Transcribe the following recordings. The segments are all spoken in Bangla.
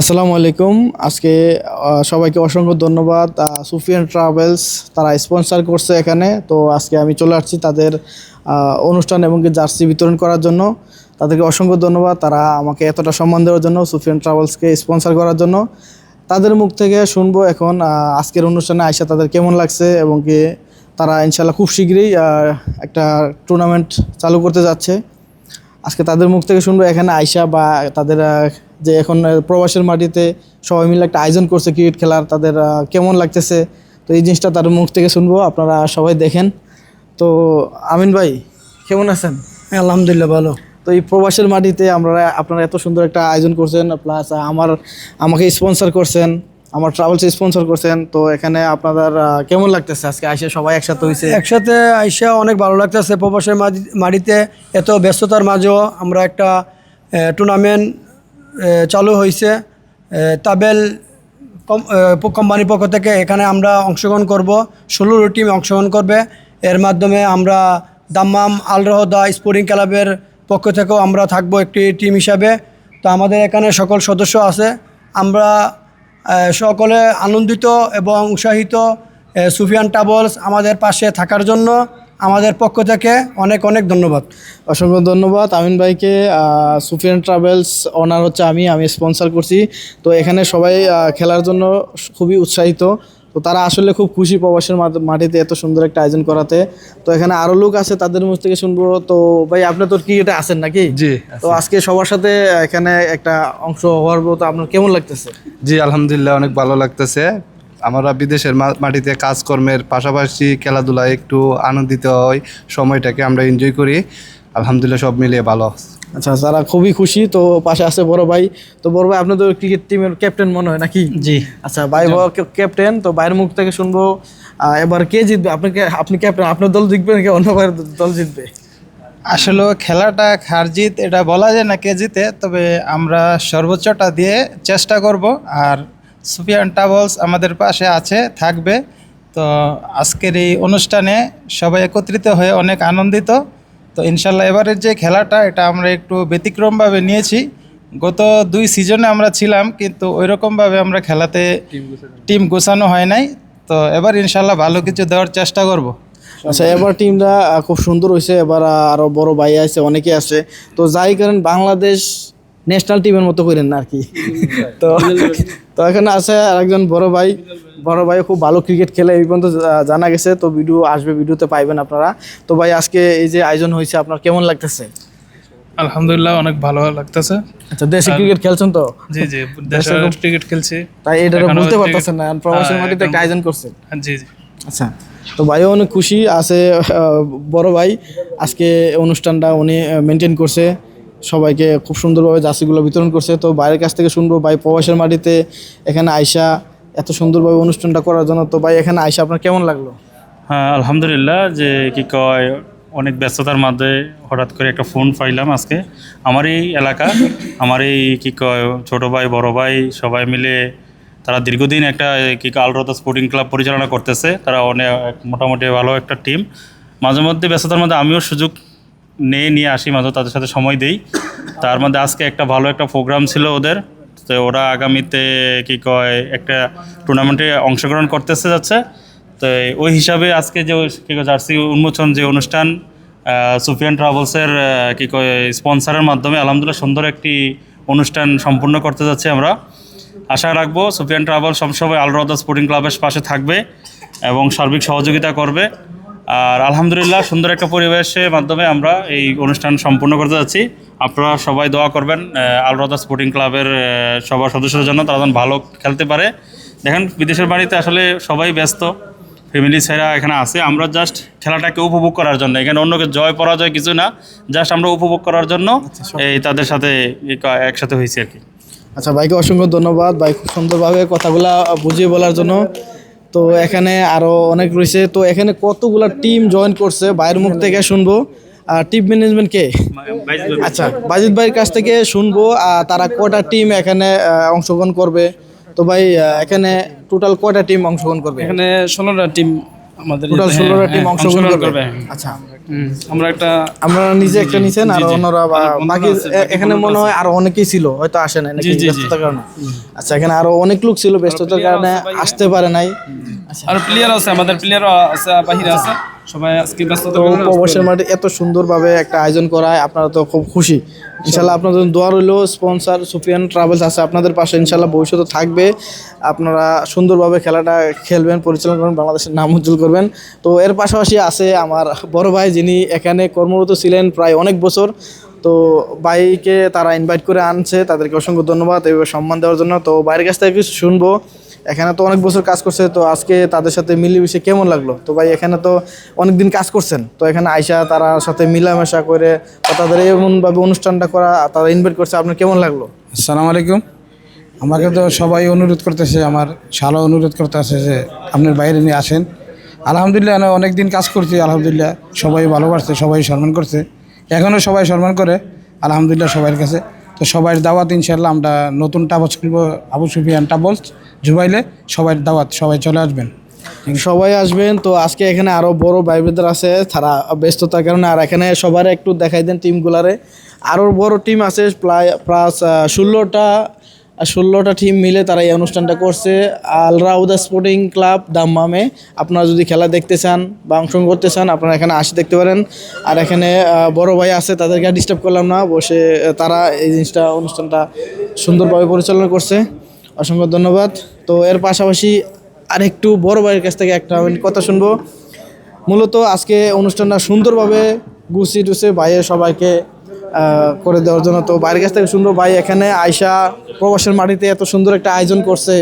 আসসালামু আলাইকুম। আজকে সবাইকে অসংখ্য ধন্যবাদ। সুফিয়ান ট্রাভেলস তারা স্পন্সর করছে এখানে। তো আজকে আমি চলে আসছি তাদের অনুষ্ঠান এবং জার্সি বিতরণ করার জন্য। তাদেরকে অসংখ্য ধন্যবাদ। তারা আমাকে এতটা সম্মান দেওয়ার জন্য, সুফিয়ান ট্রাভেলসকে স্পন্সর করার জন্য। তাদের মুখ থেকে শুনব এখন আজকের অনুষ্ঠানে আইসা তাদের কেমন লাগছে এবং কি তারা ইনশাল্লাহ খুব শীঘ্রই একটা টুর্নামেন্ট চালু করতে যাচ্ছে। আজকে তাদের মুখ থেকে শুনব এখানে আয়সা বা তাদের যে এখন প্রবাসের মাটিতে সবাই মিলে একটা আয়োজন করছে ক্রিকেট খেলার তাদের কেমন লাগতেছে? তো এই জিনিসটা তার মুখ থেকে শুনব আপনারা সবাই দেখেন। তো আমিন ভাই কেমন আছেন? আলহামদুলিল্লাহ ভালো। তো এই প্রবাসের মাটিতে আমরা আপনারা এত সুন্দর একটা আয়োজন করছেন প্লাস আমার আমাকে স্পন্সর করছেন আমার ট্রাভেলস স্পন্সর করছেন তো এখানে আপনাদের কেমন লাগতেছে? আজকে আইসা সবাই একসাথে হয়েছে একসাথে আইসা অনেক ভালো লাগতেছে প্রবাসের মাটিতে এত ব্যস্ততার মাঝেও আমরা একটা টুর্নামেন্ট চালু হয়েছে তাবেল কোম্পানির পক্ষ থেকে এখানে আমরা অংশগ্রহণ করব। ষোলোটি টিম অংশগ্রহণ করবে। এর মাধ্যমে আমরা দাম্মাম আল আলরহদা স্পোর্টিং ক্লাবের পক্ষ থেকেও আমরা থাকব একটি টিম হিসাবে। তো আমাদের এখানে সকল সদস্য আছে। আমরা সকলে আনন্দিত এবং উৎসাহিত। সুফিয়ান টাবলস আমাদের পাশে থাকার জন্য। আমাদের পক্ষ থেকে অনেক অনেক ধন্যবাদ। অসংখ্য ধন্যবাদ আমিন ভাইকে সুফিয়ান ট্রাভেলস ওনার হচ্ছে আমি আমি স্পন্সর করছি। তো এখানে সবাই খেলার জন্য খুবই উৎসাহিত। তো তারা আসলে খুব খুশি প্রবাসের মাটিতে এত সুন্দর একটা আয়োজন করাতে। তো এখানে আরও লোক আছে তাদের মুখ থেকে শুনব। তো ভাই আপনি তো ক্রিকেটে আছেন নাকি? জি তো আজকে সবার সাথে এখানে একটা অংশ হওয়ার পর তো আপনার কেমন লাগতেছে? জি আলহামদুলিল্লাহ অনেক ভালো লাগতেছে। আমরা বিদেশের মা- মাটিতে কাজকর্মের পাশাপাশি খেলাধুলায় একটু আনন্দিত হই সময়টাকে আমরা এনজয় করি। আলহামদুলিল্লাহ সব মিলিয়ে ভালো। আচ্ছা তারা খুবই খুশি তো পাশে আছে বড় ভাই। তো বড় ভাই আপনাদের ক্রিকেট টিমের ক্যাপ্টেন মনে হয় নাকি? জি। আচ্ছা ভাই বড় ক্যাপ্টেন তো বাইরের মুখ থেকে শুনব এবার কে জিতবে? আপনি কে- আপনি ক্যাপ্টেন আপনার দল জিতবে নাকি অন্য ভাইয়ের দল জিতবে? আসলে খেলাটা হার জিত এটা বলা যায় না কে জিতে তবে আমরা সর্বোচ্চটা দিয়ে চেষ্টা করব আর সুফিয়ান ট্রাভেলস আমাদের পাশে আছে থাকবে। তো আজকের এই অনুষ্ঠানে সবাই একত্রিত হয়ে অনেক আনন্দিত। তো ইনশাল্লাহ এবারের যে খেলাটা এটা আমরা একটু ব্যতিক্রমভাবে নিয়েছি। গত দুই সিজনে আমরা ছিলাম কিন্তু ওইরকমভাবে আমরা খেলাতে টিম গোছানো হয় নাই। তো এবার ইনশাল্লাহ ভালো কিছু দেওয়ার চেষ্টা করব। আচ্ছা এবার টিমটা খুব সুন্দর হয়েছে এবার আরও আরও বড় ভাই আছে অনেকে আছে। তো যাই কারণ বাংলাদেশ ন্যাশনাল টিমের মতো করেন না আর কি। তো তো এখানে আছে আরেকজন বড় ভাই। বড় ভাই খুব ভালো ক্রিকেট খেলে এই পর্যন্ত জানা গেছে। তো ভিডিও আসবে ভিডিওতে পাইবেন আপনারা। তো ভাই আজকে এই যে আয়োজন হয়েছে আপনার কেমন লাগতেছে? আলহামদুলিল্লাহ অনেক ভালো লাগতেছে। আচ্ছা দেশে ক্রিকেট খেলছেন তো? জি জি দেশের ক্রিকেট খেলছি। তাই এটা বুঝতে পারতেছেন না প্রবাসের হ্যাঁ, মাটিতে একটা আয়োজন করছেন হ্যাঁ, জি জি। আচ্ছা তো ভাইও অনেক খুশি আছে বড় ভাই। আজকে অনুষ্ঠানটা উনি মেনটেন করছে। সবাইকে খুব সুন্দরভাবে জার্সিগুলো বিতরণ করছে। তো বাইরের কাছ থেকে শুনব, ভাই প্রবাসের মাটিতে এখানে আয়সা এত সুন্দরভাবে অনুষ্ঠানটা করার জন্য। তো ভাই, এখানে আয়সা আপনার কেমন লাগল? হ্যাঁ আলহামদুলিল্লাহ যে কি কয়, অনেক ব্যস্ততার মধ্যে হঠাৎ করে একটা ফোন পাইলাম আজকে। আমার এই এলাকা, আমার এই কি কয়, ছোটো ভাই, বড় ভাই, সবাই মিলে তারা দীর্ঘদিন একটা কি আলরদা স্পোর্টিং ক্লাব পরিচালনা করতেছে। তারা অনেক, মোটামুটি ভালো একটা টিম। মাঝে মধ্যে ব্যস্ততার মধ্যে আমিও সুযোগ নিয়ে নিয়ে আসি মাঝে তাদের সাথে সময় দেই। তার মধ্যে আজকে একটা ভালো একটা প্রোগ্রাম ছিল ওদের, তো ওরা আগামীতে কি কয়, একটা টুর্নামেন্টে অংশগ্রহণ করতেছে যাচ্ছে। তো ওই হিসাবে আজকে যে কি কয়, জার্সি উন্মোচন যে অনুষ্ঠান সুফিয়ান ট্রাভেলসের কি কয়, স্পন্সরের মাধ্যমে আলহামদুলিল্লাহ সুন্দর একটি অনুষ্ঠান সম্পূর্ণ করতে যাচ্ছে আমরা। আশা রাখব সুফিয়ান ট্রাভেল সবসময় আলরদা স্পোর্টিং ক্লাবের পাশে থাকবে এবং সার্বিক সহযোগিতা করবে। আর আলহামদুলিল্লাহ সুন্দর একটা পরিবেশের মাধ্যমে আমরা এই অনুষ্ঠান সম্পূর্ণ করতে যাচ্ছি। আপনারা সবাই দোয়া করবেন আলরদা স্পোর্টিং ক্লাবের সবার সদস্যদের জন্য তারা যেন ভালো খেলতে পারে। দেখেন বিদেশের বাড়িতে আসলে সবাই ব্যস্ত ফ্যামিলি ছেড়া এখানে আছে। আমরা জাস্ট খেলাটাকে উপভোগ করার জন্য এখানে অন্য কিছু জয় পরাজয় কিছু না জাস্ট আমরা উপভোগ করার জন্য এই তাদের সাথে একসাথে হয়েছি আর কি। আচ্ছা ভাইকে অসংখ্য ধন্যবাদ। ভাই খুব সুন্দরভাবে কথাগুলা বুঝিয়ে বলার জন্য। তো এখানে আরও অনেক রয়েছে। তো এখানে কতগুলা টিম জয়েন করছে? বাইরের মুখ থেকে শুনব। আর টিম ম্যানেজমেন্ট কে? আচ্ছা বাজিদ ভাইয়ের কাছ থেকে শুনব। তারা কটা টিম এখানে অংশগ্রহণ করবে? তো ভাই এখানে টোটাল কটা টিম অংশগ্রহণ করবে? এখানে ষোলোটা টিম আমাদের টোটাল হ্যাঁ, ষোলোটা হ্যাঁ, টিম অংশগ্রহণ করবে। করবে। আচ্ছা। আমরা একটা আমরা নিজে একটা নিছেন আর অন্যরা বাকি এখানে মনে হয় আরও অনেকেই ছিল হয়তো আসে নাই নাকি ব্যস্ততার কারণে? আচ্ছা এখানে আরও অনেক লোক ছিল ব্যস্ততার কারণে আসতে পারে নাই। আর প্লেয়ার আছে আমাদের প্লেয়ারও আছে বাহিরে আছে। সবাই আজকে ব্যস্ততা প্রবাসের মাঠে এত সুন্দরভাবে একটা আয়োজন করায় আপনারা তো খুব খুশি। ইনশাল্লাহ আপনাদের দোয়া রইল স্পন্সর সুফিয়ান ট্রাভেলস আছে আপনাদের পাশে ইনশাল্লাহ ভবিষ্যতে থাকবে। আপনারা সুন্দরভাবে খেলাটা খেলবেন পরিচালনা করবেন বাংলাদেশের নাম উজ্জ্বল করবেন। তো এর পাশাপাশি আছে আমার বড় ভাই যিনি এখানে কর্মরত ছিলেন প্রায় অনেক বছর। তো ভাইকে তারা ইনভাইট করে আনছে তাদেরকে অসংখ্য ধন্যবাদ সম্মান দেওয়ার জন্য। তো বাইরের কাছ থেকে কিছু শুনব। এখানে তো অনেক বছর কাজ করছে, তো আজকে তাদের সাথে মিলেমিশে কেমন লাগল? তো ভাই, এখানে তো অনেক দিন কাজ করছেন, তো এখানে আইসা তারা সাথে মিলামেশা করে তাদের এমনভাবে অনুষ্ঠানটা করা তারা ইনভাইট করছে, আপনার কেমন লাগল? আসসালামু আলাইকুম। আমাকে তো সবাই অনুরোধ করতেছে, আমার শালা অনুরোধ করতেছে যে আপনার বাইরে নিয়ে আসেন। আলহামদুলিল্লাহ আমি অনেক দিন কাজ করছি, আলহামদুলিল্লাহ, সবাই ভালোবাসছে সবাই সম্মান করছে। এখনও সবাই সম্মান করে, আলহামদুলিল্লাহ সবার কাছে। তো সবাই দাওয়াত ইনশাল্লাহ আমরা নতুন টাবস খুলবো, আবু সুফিয়ান টাবলস জুবাইলে সবাই দাওয়াত, সবাই চলে আসবেন। সবাই আসবেন। তো আজকে এখানে আরও বড় ভাই ব্রাদার আছে, তারা ব্যস্ততার কারণে। আর এখানে সবার একটু দেখাই দেন টিমগুলারে। আরও বড় টিম আছে, প্রায় প্লাস ষোলোটা ষোলোটা টিম মিলে তারা এই অনুষ্ঠানটা করছে। আল রাউদা স্পোর্টিং ক্লাব দাম্মামে। আপনারা যদি খেলা দেখতে চান বা অংশগ্রহণ করতে চান, আপনারা এখানে আসে দেখতে পারেন। আর এখানে বড় ভাই আছে, তাদেরকে ডিস্টার্ব করলাম না। বসে, তারা এই জিনিসটা, অনুষ্ঠানটা সুন্দরভাবে পরিচালনা করছে। অসংখ্য ধন্যবাদ। তো এর পাশাপাশি আরেকটু বড় ভাইয়ের কাছ থেকে একটা আমি কথা শুনব। মূলত আজকে অনুষ্ঠানটা সুন্দরভাবে গুছিয়ে টুসে ভাইয়ের সবাইকে করে দেওয়ার জন্য। তো বাইরের কাছ থেকে শুনব, ভাই এখানে আয়সা প্রবাসের মাটিতে এত সুন্দর একটা আয়োজন করছে।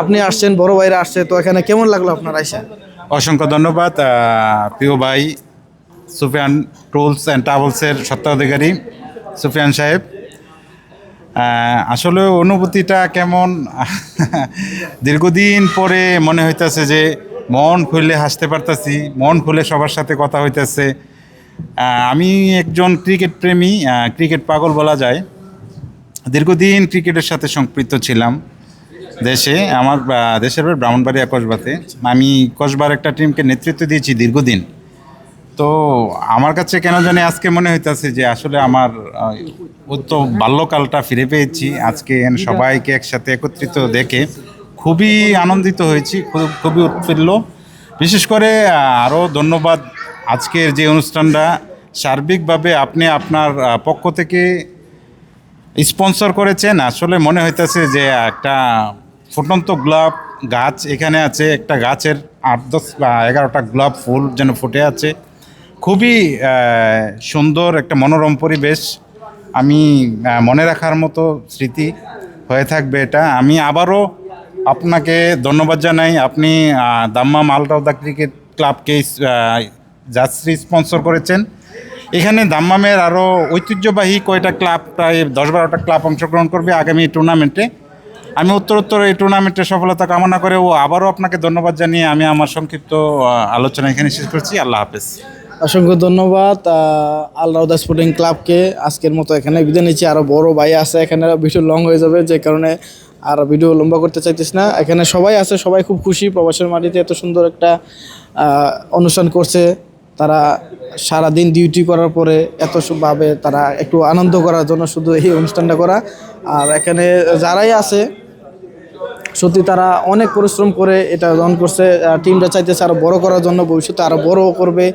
আপনি আসছেন, বড় ভাইরা আসছে, তো এখানে কেমন লাগল আপনার আয়সা অসংখ্য ধন্যবাদ প্রিয় ভাই সুফিয়ান টুলস অ্যান্ড ট্রাভেলসের স্বত্বাধিকারী সুফিয়ান সাহেব। আসলে অনুভূতিটা কেমন? দীর্ঘদিন পরে মনে হইতেছে যে মন খুলে হাসতে পারতাছি, মন খুলে সবার সাথে কথা হইতেছে। আমি একজন ক্রিকেট প্রেমী ক্রিকেট পাগল বলা যায়। দীর্ঘদিন ক্রিকেটের সাথে সম্পৃক্ত ছিলাম দেশে, আমার দেশের বাড়ি ব্রাহ্মণবাড়িয়া কসবাতে। আমি কসবার একটা টিমকে নেতৃত্ব দিয়েছি দীর্ঘদিন। তো আমার কাছে কেন জানি আজকে মনে হইতেছে যে আসলে আমার উত্ত বাল্যকালটা ফিরে পেয়েছি। আজকে সবাইকে একসাথে একত্রিত দেখে খুবই আনন্দিত হয়েছি, খুব, খুবই উৎফুল্ল। বিশেষ করে আরও ধন্যবাদ আজকের যে অনুষ্ঠানটা। সার্বিকভাবে আপনি আপনার পক্ষ থেকে স্পন্সর করেছেন। আসলে মনে হইতেছে যে একটা ফুটন্ত গোলাপ গাছ এখানে আছে, একটা গাছের আট দশ বা এগারোটা গোলাপ ফুল যেন ফুটে আছে। খুবই সুন্দর, একটা মনোরম পরিবেশ। আমি মনে রাখার মতো স্মৃতি হয়ে থাকবে এটা। আমি আবারও আপনাকে ধন্যবাদ জানাই। আপনি আহ, দাম্মাম আলরাউদা ক্রিকেট ক্লাবকে যাত্রী স্পন্সর করেছেন। এখানে দাম্মামের আরও ঐতিহ্যবাহী কয়টা ক্লাব প্রায় দশ বারোটা ক্লাব অংশগ্রহণ করবে আগামী টুর্নামেন্টে। আমি উত্তরোত্তর এই টুর্নামেন্টের সফলতা কামনা করে ও আবারও আপনাকে ধন্যবাদ জানিয়ে আমি আমার সংক্ষিপ্ত আলোচনা এখানে শেষ করছি। আল্লাহ হাফেজ। অসংখ্য ধন্যবাদ আল্লাহদা স্পোর্টিং ক্লাবকে আজকের মতো এখানে বিদায় নিচ্ছি। আরও বড় ভাই আছে, এখানে ভিডিও লং হয়ে যাবে, যে কারণে আর ভিডিও লম্বা করতে চাইতেছি না। এখানে সবাই আছে, সবাই খুব খুশি, প্রবাসের মাটিতে এত সুন্দর একটা অনুষ্ঠান করছে। তারা সারাদিন ডিউটি করার পরে এত ভাবে তারা একটু আনন্দ করার জন্য শুধু এই অনুষ্ঠানটা করা। আর এখানে যারাই আছে, সত্যি তারা অনেক পরিশ্রম করে এটা গ্রহণ করছে। টিমটা চাইতেছে আরও বড় করার জন্য, ভবিষ্যতে আরও বড় করবে।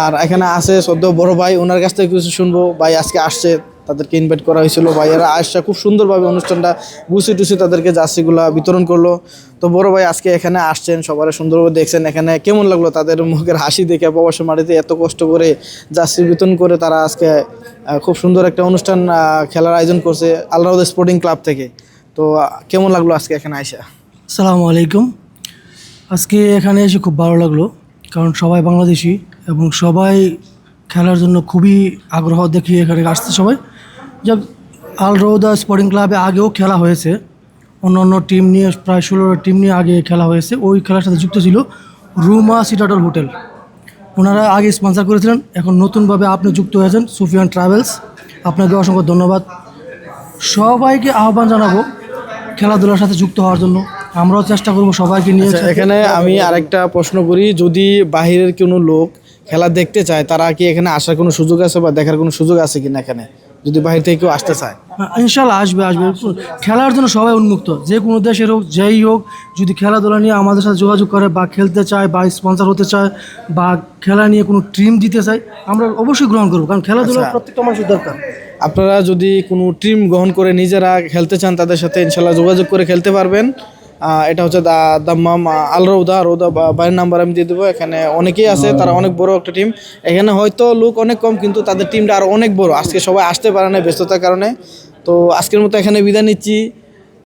আর এখানে আছে সদ্য বড় ভাই ওনার কাছ থেকে কিছু শুনব। ভাই আজকে আসছে, তাদেরকে ইনভাইট করা হয়েছিল। ভাইয়েরা আসছে, খুব সুন্দরভাবে অনুষ্ঠানটা গুছিয়ে টুসি তাদেরকে জার্সিগুলো বিতরণ করল। তো বড় ভাই আজকে এখানে আসছেন সবার সুন্দরভাবে দেখছেন। এখানে কেমন লাগল তাদের মুখের হাসি দেখে, প্রবাসী মাটিতে এত কষ্ট করে জার্সি বিতরণ করে তারা আজকে খুব সুন্দর একটা অনুষ্ঠান খেলার আয়োজন করছে আল্লাহ স্পোর্টিং ক্লাব থেকে। তো কেমন লাগল আজকে এখানে আইসা? আসসালামু আলাইকুম। আজকে এখানে এসে খুব ভালো লাগল, কারণ সবাই বাংলাদেশি। এবং সবাই খেলার জন্য খুবই আগ্রহ দেখিয়ে এখানে আসছে সবাই। যা আল রৌদা স্পোর্টিং ক্লাবে আগেও খেলা হয়েছে। অন্য অন্য টিম নিয়ে প্রায় ষোলোটা টিম নিয়ে আগে খেলা হয়েছে। ওই খেলার সাথে যুক্ত ছিল রুমা সিটাডল হোটেল ওনারা আগে স্পন্সর করেছিলেন এখন নতুনভাবে আপনি যুক্ত হয়েছেন সুফিয়ান ট্রাভেলস আপনাকে অসংখ্য ধন্যবাদ। সবাইকে আহ্বান জানাব খেলাধুলার সাথে যুক্ত হওয়ার জন্য। আমরাও চেষ্টা করব সবাইকে নিয়ে আচ্ছা, এখানে আমি আরেকটা প্রশ্ন করি। যদি বাহিরের কোনো লোক খেলা দেখতে চায় তারা কি এখানে আসার কোনো সুযোগ আছে বা দেখার কোনো সুযোগ আছে কিনা এখানে? যদি বাইরে থেকে কেউ আসতে চায়। হ্যাঁ, ইনশাল্লাহ আসবে আসবে। খেলার জন্য সবাই উন্মুক্ত। যে কোনো দেশের হোক যেই হোক যদি খেলাধুলা নিয়ে আমাদের সাথে যোগাযোগ করে বা খেলতে চায় বা স্পন্সর হতে চায় বা খেলা নিয়ে কোনো টিম দিতে চায় আমরা অবশ্যই গ্রহণ করব। কারণ খেলাধুলা আচ্ছা। প্রত্যেকটা মানুষের দরকার। আপনারা যদি কোনো টিম গ্রহণ করে নিজেরা খেলতে চান তাদের সাথে ইনশাল্লাহ যোগাযোগ করে খেলতে পারবেন। এটা হচ্ছে দাম্মাম আল রৌদা রৌদা বাইরের নাম্বার আমি দিয়ে দেবো। এখানে অনেকেই আছে, তারা অনেক বড় একটা টিম এখানে হয়তো লোক অনেক কম, কিন্তু তাদের টিমটা আরও অনেক বড়। আজকে সবাই আসতে পারে না ব্যস্ততার কারণে। তো আজকের মতো এখানে বিদায় নিচ্ছি।